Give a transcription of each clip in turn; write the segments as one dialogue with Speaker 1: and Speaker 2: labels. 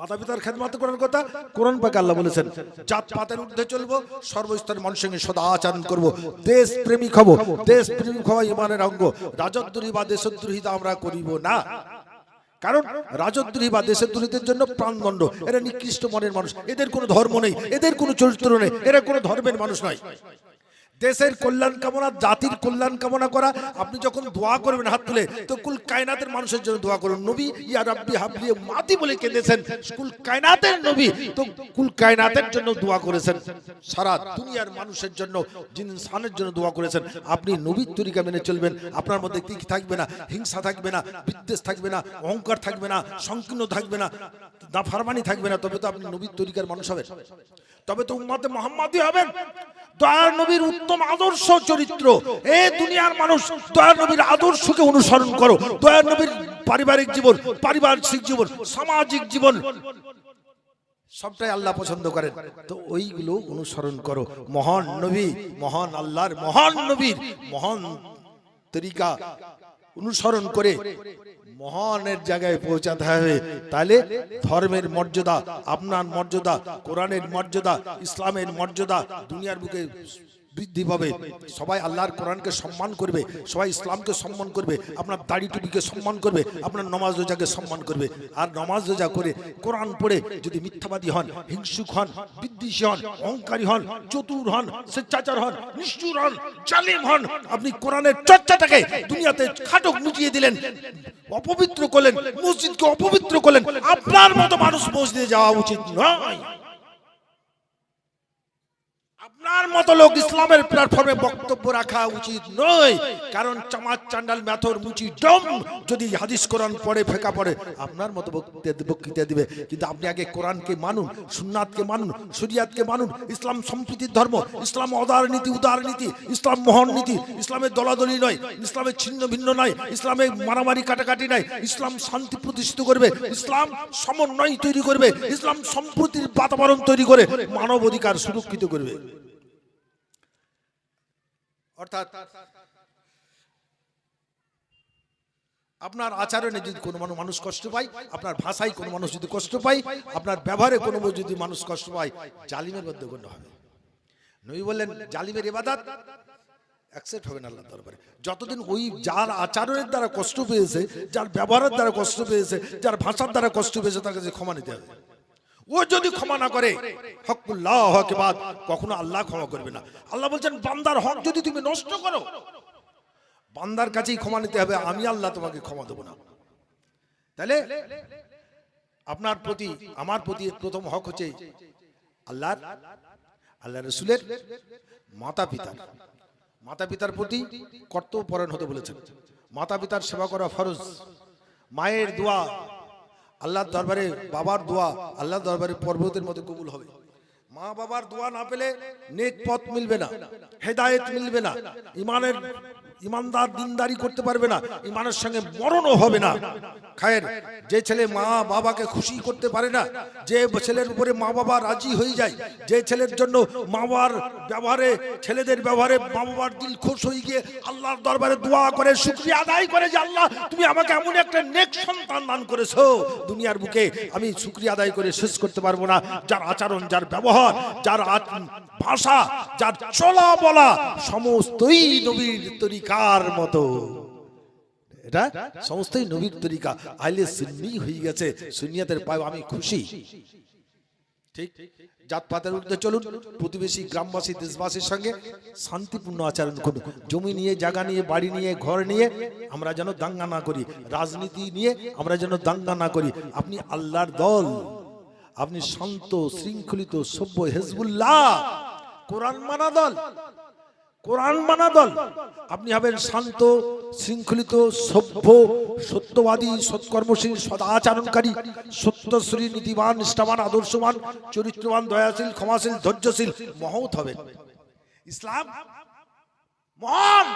Speaker 1: মাতা পিতার খেদমাত করার কথা কোরআন পাকে আল্লাহ বলেছেন, জাত পাতের ঊর্ধ্বে চলবো, সর্বস্তরের মানুষের সঙ্গে সদা আচরণ করব দেশ প্রেমিক হব দেশ প্রেমিক হওয়া ইমানের অঙ্গ, রাজদ্রোহী বা দেশদ্রোহিতা আমরা করিব না। কারণ রাজদ্রোহী বা দেশদ্রোহীদের জন্য প্রাণদণ্ড, এরা নিকৃষ্ট মনের মানুষ, এদের কোনো ধর্ম নেই, এদের কোনো চরিত্র নেই, এরা কোনো ধর্মের মানুষ নয়। দেশের কল্যাণ কামনা, জাতির কল্যাণ কামনা করা। আপনি যখন দোয়া করবেন হাত তুলে, তো কুল কায়নাতের মানুষের জন্য দোয়া করুন। নবী, ইয়া রাব্বি হাবলি মাতি বলে কেঁদেছেন। কুল কায়নাতের নবী, তো কুল কায়নাতের জন্য দোয়া করেছেন। সারা দুনিয়ার মানুষের জন্য ইনসানের জন্য দোয়া করেছেন। আপনি নবীর তরিকা মেনে চলবেন। আপনার মধ্যে কি থাকবে না, হিংসা থাকবে না, বিদ্বেষ থাকবে না, অহংকার থাকবে না, সংকীর্ণ থাকবে না দাফারমানি থাকবে না। তবে তো আপনি নবীর তরিকার মানুষ হবেন। তবে তো উম্মাতে মোহাম্মদী হবেন। দয়ার নবীর উত্তম আদর্শ চরিত্র। এ দুনিয়ার মানুষ দয়ার নবীর আদর্শকে অনুসরণ করো। দয়ার নবীর পারিবারিক জীবন পারিবারিক জীবন, সামাজিক জীবন, সবটাই আল্লাহ পছন্দ করেন। তো ওইগুলো অনুসরণ করো। মহান নবী, মহান আল্লাহর মহান নবীর মহান তরিকা অনুসরণ করে মহানের জায়গায় পৌঁছাতে হবে। তাহলে ধর্মের মর্যাদা, আপনার মর্যাদা, কোরআনের মর্যাদা, ইসলামের মর্যাদা, দুনিয়ার বুকে বৃদ্ধি পাবে। সবাই আল্লাহর কোরআনকে সম্মান করবে, সবাই ইসলামকে সম্মান করবে, আপনার দাড়ি টুপিকে সম্মান করবে, আপনার নমাজ রোজাকে সম্মান করবে। আর নমাজ রোজা করে কোরআন পড়ে যদি মিথ্যাবাদী হন, হিংসুক হন, বিদ্বেষী হন, অহংকারী হন, চতুর হন, স্বেচ্ছাচার হন, নিষ্ঠুর হন, জালিম হন, আপনি কোরআনের চর্চাটাকে দুনিয়াতে খাটক লুকিয়ে দিলেন, অপবিত্র করলেন, মসজিদকে অপবিত্র করলেন, আপনার মতো মানুষ মসজিদে যাওয়া উচিত নয়। আপনার মতো লোক ইসলামের প্ল্যাটফর্মে বক্তব্য রাখা উচিত নয়। কারণ চামাচ চান্ডাল, ম্যাথর, মুচি, ডম যদি হাদিস কোরআন পড়ে, ফেকা পড়ে, আপনার মতো বক্তৃতা দিবে কিন্তু আপনি আগে কোরআনকে মানুন, সুন্নাতকে মানুন, শরিয়াতকে মানুন। ইসলাম সম্প্রীতির ধর্ম, ইসলাম অদার নীতি, উদার নীতি, ইসলাম মহান নীতি। ইসলামের দলাদলি নয়, ইসলামের ছিন্ন ভিন্ন নয়, ইসলামে মারামারি কাটাকাটি নাই ইসলাম শান্তি প্রতিষ্ঠিত করবে, ইসলাম সমন্বয় তৈরি করবে, ইসলাম সম্প্রীতির বাতাবরণ তৈরি করে মানব অধিকার সুরক্ষিত করবে। অর্থাৎ আপনার আচরণে যদি কোনো মানুষ কষ্ট পায়, আপনার ভাষায় কোনো মানুষ যদি কষ্ট পায়, আপনার ব্যবহারে কোনো যদি মানুষ কষ্ট পায়, জালিমের মধ্যে গণ্য হবে। নবী বললেন, জালিমের এবাদাত অ্যাকসেপ্ট হবে না আল্লাহ দরবারে। যতদিন ওই যার আচরণের দ্বারা কষ্ট পেয়েছে, যার ব্যবহারের দ্বারা কষ্ট পেয়েছে, যার ভাষার দ্বারা কষ্ট পেয়েছে তার কাছে ক্ষমা নিতে হবে। ও যদি ক্ষমা না করে হকুল্লাহ হকে বাদ কখনো আল্লাহ ক্ষমা করবে না। আল্লাহ বলছেন, বান্দার হক যদি তুমি নষ্ট করো, বান্দার কাছেই ক্ষমা নিতে হবে, আমি আল্লাহ তোমাকে ক্ষমা দেবো না। তাহলে আপনার প্রতি, আমার প্রতি প্রথম হক হচ্ছে আল্লাহর আল্লাহ রসুলের মাতা পিতার মাতা পিতার প্রতি কর্তব্যপরায়ণ হতে বলেছেন। মাতা পিতার সেবা করা ফরজ। মায়ের দোয়া আল্লাহর দরবারে বাবার দোয়া আল্লাহ দরবারে পর্বতের মতো কবুল হবে। মা বাবার দোয়া না পেলে নেক পথ মিলবে না, হেদায়েত মিলবে না, ইমানের ইমানদার দিনদারি করতে পারবে না, ইমানের সঙ্গে মরণও হবে না। খায়ের, যে ছেলে মা বাবাকে খুশি করতে পারে না, যে ছেলের উপরে মা বাবা রাজি হয়ে যায়, যে ছেলের জন্য মা বাবার ব্যবহারে, ছেলেদের ব্যবহারে মা বাবার দিল খুশ হয়ে গিয়ে আল্লাহর দরবারে দোয়া করে, শুক্রিয়া আদায় করে যে আল্লাহ, তুমি আমাকে এমন একটা নেক সন্তান দান করেছ। দুনিয়ার বুকে আমি শুক্রিয়া আদায় করে শেষ করতে পারব না। যার আচরণ, যার ব্যবহার, যার ভাষা যার চলা বলা সমস্তই নবীর তরিকার মতো। এটা সমস্তই নবীর তরিকা। আইলে সুন্নি হয়ে গেছে, সুন্নিয়াতের পায় আমি খুশি। ঠিক? জাতপাতের ঊর্ধ্বে চলুন, প্রতিবেশী গ্রামবাসী, দেশবাসীর সঙ্গে শান্তিপূর্ণ আচরণ করুন। জমি নিয়ে, জায়গা নিয়ে, বাড়ি নিয়ে, ঘর নিয়ে আমরা যেন দাঙ্গা না করি। রাজনীতি নিয়ে আমরা যেন দাঙ্গা না করি। আপনি আল্লাহর দল। আপনি শান্ত, শৃঙ্খলিত, সভ্য হেজবুল্লাহ। কোরআন মানা দল। কোরআন মানা দল। আপনি হবেন শান্ত, শৃঙ্খলিত, সভ্য, সত্যবাদী, সৎকর্মশীল, সদাচরণকারী, সত্যশ্রী, নীতিবান, নিষ্ঠাবান, আদর্শবান, চরিত্রবান, দয়াশীল, ক্ষমাশীল, ধৈর্যশীল, মহৎ হবেন। ইসলাম মহান।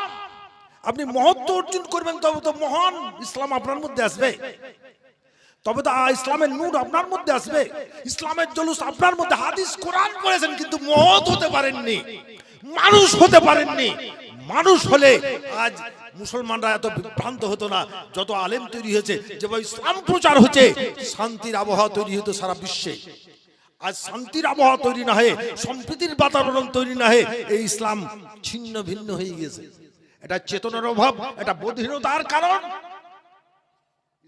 Speaker 1: আপনি মহত্ব অর্জন করবেন, তবে তো মহান ইসলাম আপনার মধ্যে আসবে। তবে তো ইসলামের নূর আপনার মধ্যে আসবে। ইসলামের জলুস আপনার মধ্যে। হাদিস কোরআন করেছেন কিন্তু মহৎ হতে পারেননি। মানুষ হতে পারেননি। মানুষ হলে আজ মুসলমানরা এত বিভ্রান্ত হতো না। যত আলেম তৈরি হয়েছে যেভাবে ইসলাম প্রচার হচ্ছে, শান্তির আবহাওয়া তৈরি হতো সারা বিশ্বে। আজ শান্তির আবহাওয়া তৈরি না হয়ে, সম্প্রীতির বাতাবরণ তৈরি না হয়ে, এই ইসলাম ছিন্ন ভিন্ন হয়ে গেছে এটা চেতনার অভাব, এটা বোধহীনতার কারণ।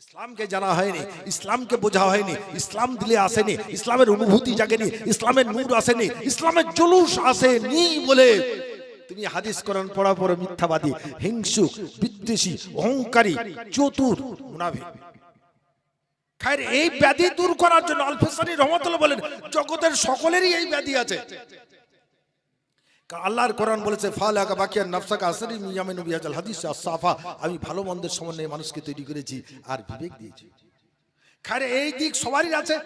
Speaker 1: ইসলামকে জানা হয়নি, ইসলামকে বোঝা হয়নি, ইসলাম দিলে আসেনি, ইসলামের অনুভূতি জাগেনি, ইসলামের নূর আসেনি, ইসলামের জুলুস আসেনি বলে তুমি হাদিস কোরআন পড়া পড়ে মিথ্যাবাদী হিংসুক বিদ্বেষী, অহংকারী, চতুর খায়ের, এই ব্যাধি দূর করার জন্য আলফেসানি রহমতুল্লাহ বলেন, জগতের সকলেরই এই ব্যাধি আছে। আল্লাহর কোরআন বলেছে, ফালাকা বাকিয়া নাফসাকা আসরি মিয়ামিনু বিহাজাল হাদিস সাফা। আমি ভালো মন্দের সমন্বয়ে মানুষকে তৈরি করেছি আর বিবেক দিয়েছি। খারে এই দিক সবারই আছে।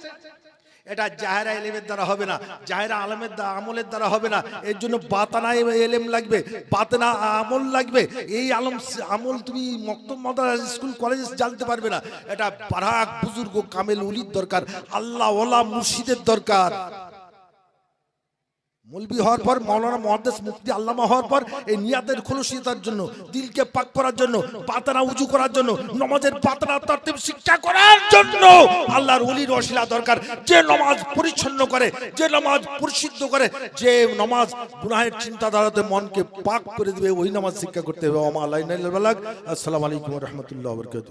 Speaker 1: এটা জাহেরা এলেমের দ্বারা হবে না, জাহেরা আলমের দ্বারা, আমলের দ্বারা হবে না। এর জন্য বাতানা এলেম লাগবে, বাতানা আমল লাগবে। এই আলম, আমল তুমি মক্তব মাদ্রাসা, স্কুল, কলেজ জানতে পারবে না। এটা বারাক বুজুর্গ কামেল উলির দরকার আল্লাহ ওলা মুর্শিদের দরকার। মলবি হওয়ার পর মৌলানা মহাদেশ মুফতি আল্লামা হওয়ার পর এই নিয়াতের খলসিয়তার জন্য, দিলকে পাক করার জন্য পাতানা উঁচু করার জন্য, নমাজের পাতানা তরতিব শিক্ষা করার জন্য আল্লাহর অলির অশিলা দরকার। যে নমাজ পরিচ্ছন্ন করে, যে নমাজ পরিশুদ্ধ করে, যে নমাজ গুনাহের চিন্তাধারাতে মনকে পাক করে দিবে, ওই নামাজ শিক্ষা করতে হবে। ইল্লাল বালাগ। আসসালামু আলাইকুম রহমতুল্লাহ বরকাত